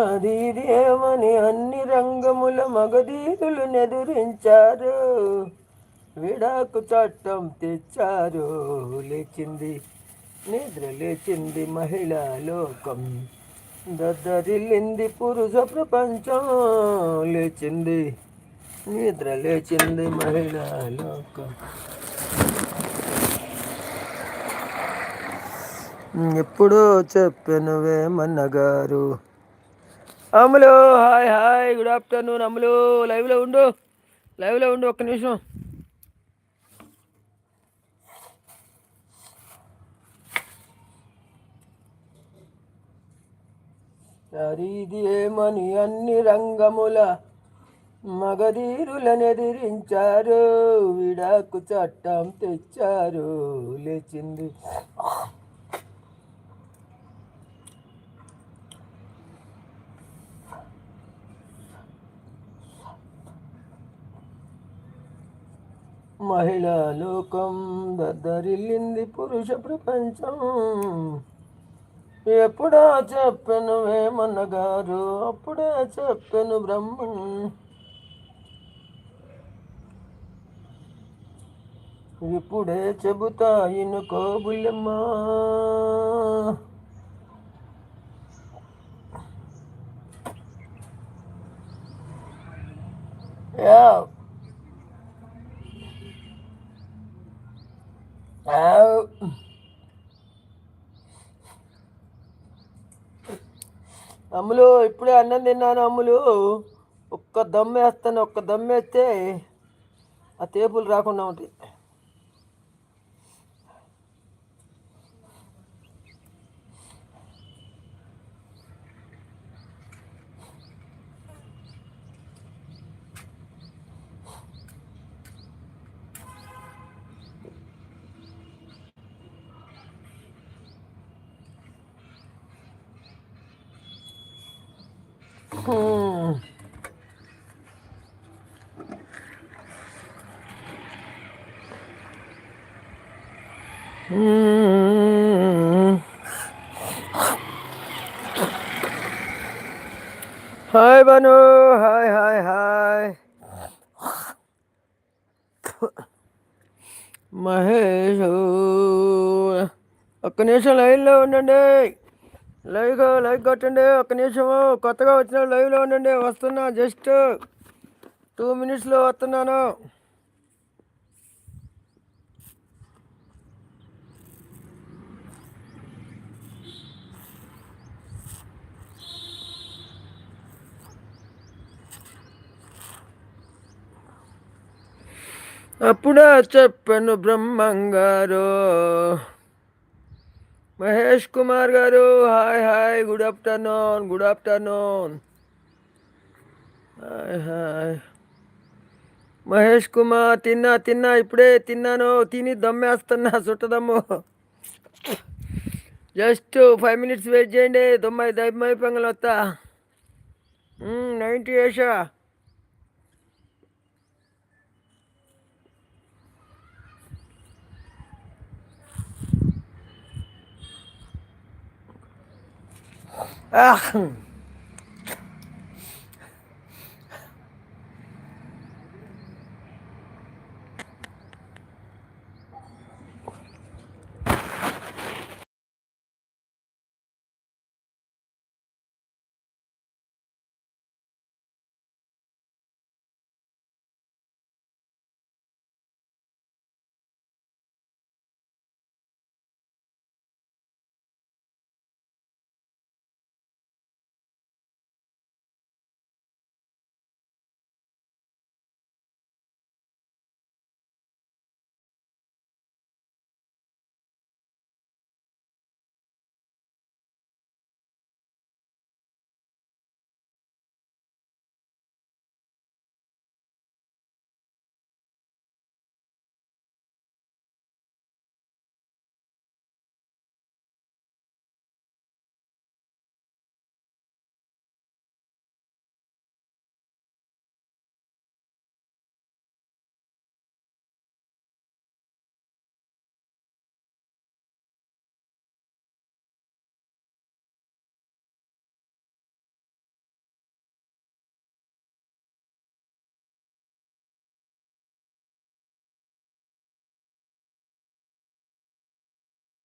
అది అన్ని రంగముల మగధీరులు నెదురించారు. విడాకు చట్టం తెచ్చారు. లేచింది నిద్ర లేచింది మహిళా లోకం. దద్దరిల్లింది పురుష ప్రపంచం. లేచింది నిద్ర లేచింది మహిళా లోకం. ఎప్పుడో చెప్పెనువే వేమన్నగారు. Ammulu hi hi good afternoon Ammulu లైవ్లో ఉండు లైవ్లో ఉండు ఒక్క నిమిషం. ఇది ఏమని అన్ని రంగముల మగధీరులనెదిరించారు విడాకు చట్టం తెచ్చారు లేచింది. మహిళా లోకం దద్దరిల్లింది పురుష ప్రపంచం. ఎప్పుడా చెప్పను వేమన్నగారు అప్పుడే చెప్పను బ్రహ్మం. ఇప్పుడే చెబుతా ఇనుకో బుల్లెమ్మా Yeah. అమ్ములు ఇప్పుడే అన్నం తిన్నాను అమ్ములు. ఒక్క దమ్మేస్తాను ఒక్క దమ్మేస్తే ఆ తేపులు రాకుండా ఉంటాయి. Hi Banu hi hi hi. Mahesh ఒక్క నిమిషం లైన్లో ఉండండి. లైవ్ లైక్ కొట్టండి. ఒక్క నిమిషము కొత్తగా వచ్చిన లైవ్లో ఉండండి. వస్తున్నా జస్ట్ టూ మినిట్స్లో వస్తున్నాను. అప్పుడా చెప్పాను బ్రహ్మంగారు. మహేష్ కుమార్ గారు hi hi good afternoon good afternoon. Hi hi. Mahesh Kumar తిన్నా తిన్నా ఇప్పుడే తిన్నాను తిని దమ్మేస్తున్నా చుట్టదమ్ము జస్ట్ ఫైవ్ మినిట్స్ వెయిట్ చేయండి తొంభై దమ్మై పొంగల్ వస్తా. నైంటీ వేసా. আহ